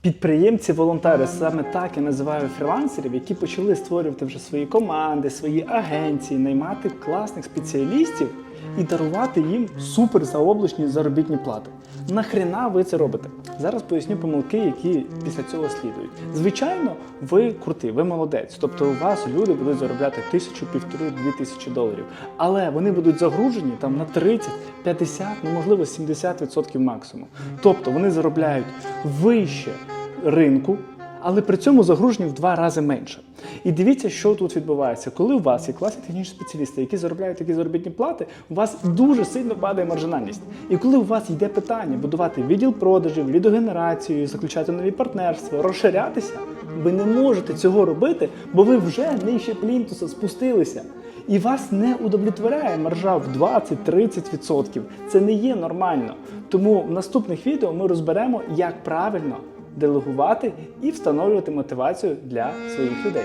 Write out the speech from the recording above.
Підприємці-волонтери саме так я називаю фрілансерів, які почали створювати вже свої команди, свої агенції, наймати класних спеціалістів і дарувати їм супер заоблачні заробітні плати. Нахрена ви це робите? Зараз поясню помилки, які після цього слідують. Звичайно, ви крутий, ви молодець. Тобто у вас люди будуть заробляти тисячу, півтори, дві тисячі доларів. Але вони будуть загружені там на 30, 50, ну можливо 70% максимум. Тобто вони заробляють вище ринку, але при цьому загружені в два рази менше. І дивіться, що тут відбувається. Коли у вас є класні технічні спеціалісти, які заробляють такі заробітні плати, у вас дуже сильно падає маржинальність. І коли у вас йде питання будувати відділ продажів, лідогенерацію, заключати нові партнерства, розширятися, ви не можете цього робити, бо ви вже нижче плінтуса спустилися. І вас не удовлетворяє маржа в 20-30%. Це не є нормально. Тому в наступних відео ми розберемо, як правильно делегувати і встановлювати мотивацію для своїх людей.